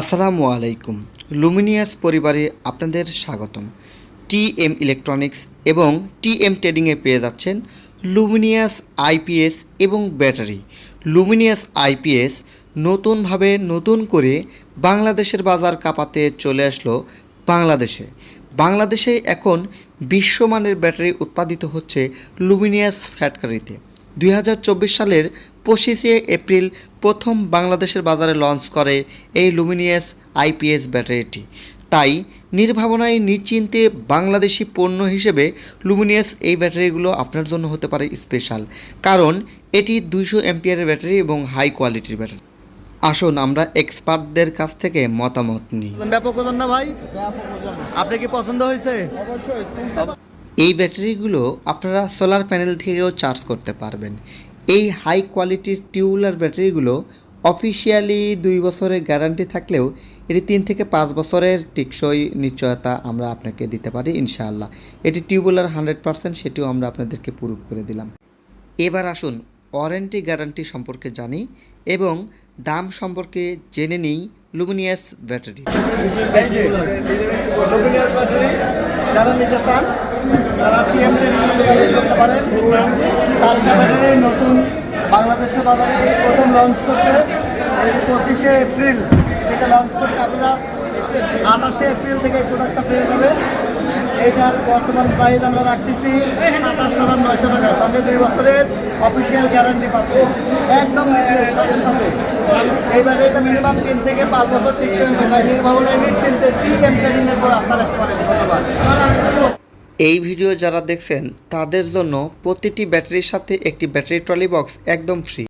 আসসালামু আলাইকুম। লুমিনিয়াস পরিবারে আপনাদের স্বাগতম। টি এম ইলেকট্রনিক্স এবং টি এম ট্রেডিংয়ে পেয়ে যাচ্ছেন লুমিনিয়াস আইপিএস এবং ব্যাটারি। লুমিনিয়াস আইপিএস নতুনভাবে নতুন করে বাংলাদেশের বাজার কাঁপাতে চলে আসলো বাংলাদেশে। বাংলাদেশে এখন বিশ্বমানের ব্যাটারি উৎপাদিত হচ্ছে লুমিনিয়াস ফ্যাক্টরিতে। দুই হাজার চব্বিশ সালের পঁচিশে এপ্রিল প্রথম বাংলাদেশের বাজারে লঞ্চ করে এই লুমিনিয়াস আইপিএস ব্যাটারিটি। তাই নির্ভাবনায় নিশ্চিন্তে বাংলাদেশি পণ্য হিসেবে লুমিনিয়াস এই ব্যাটারিগুলো আপনার জন্য হতে পারে স্পেশাল। কারণ এটি দুইশো এমপিয়ারের ব্যাটারি এবং হাই কোয়ালিটির ব্যাটারি। আসুন আমরা এক্সপার্টদের কাছ থেকে মতামত নিই। ব্যাপক ওজন না ভাই। আপনি কি পছন্দ হয়েছে? এই ব্যাটারিগুলো আপনারা সোলার প্যানেল থেকেও চার্জ করতে পারবেন। এই হাই কোয়ালিটির টিউবুলার ব্যাটারিগুলো অফিসিয়ালি দুই বছরের গ্যারান্টি থাকলেও এটি তিন থেকে পাঁচ বছরের টেকসই নিশ্চয়তা আমরা আপনাকে দিতে পারি, ইনশাআল্লাহ। এটি টিউবুলার হান্ড্রেড পার্সেন্ট সেটিও আমরা আপনাদেরকে প্রুভ করে দিলাম। এবার আসুন ওয়ারেন্টি গ্যারান্টি সম্পর্কে জানি এবং দাম সম্পর্কে জেনে নিই লুমিনিয়াস ব্যাটারি লুমিনিয়াস ব্যাটারি যারা নিতে চান, তারা করতে পারেন। ব্যাটারি নতুন বাংলাদেশের বাজারে এই প্রথম লঞ্চ করছে, এই পঁচিশে এপ্রিল থেকে লঞ্চ করছে। আপনারা আঠাশে এপ্রিল থেকে এই প্রোডাক্টটা পেয়ে যাবে এইটার বর্তমান প্রাইস আমরা রাখতেছি সাতাশ হাজার নয়শো টাকা। সঙ্গে দুই বছরের অফিসিয়াল গ্যারান্টি পাচ্ছে। একদম রিপ্লেস সাথে সাথে। এই ব্যাটারিটা মিনিমাম তিন থেকে পাঁচ বছর টিকসই তাই নির্ভাবনায় নিশ্চিন্তে টি এম ট্রেডিং এর পর আস্থা রাখতে পারেন। ধন্যবাদ। এই ভিডিও যারা দেখছেন, তাদের জন্য প্রতিটি ব্যাটারির সাথে একটি ব্যাটারি ট্রলি বক্স একদম ফ্রি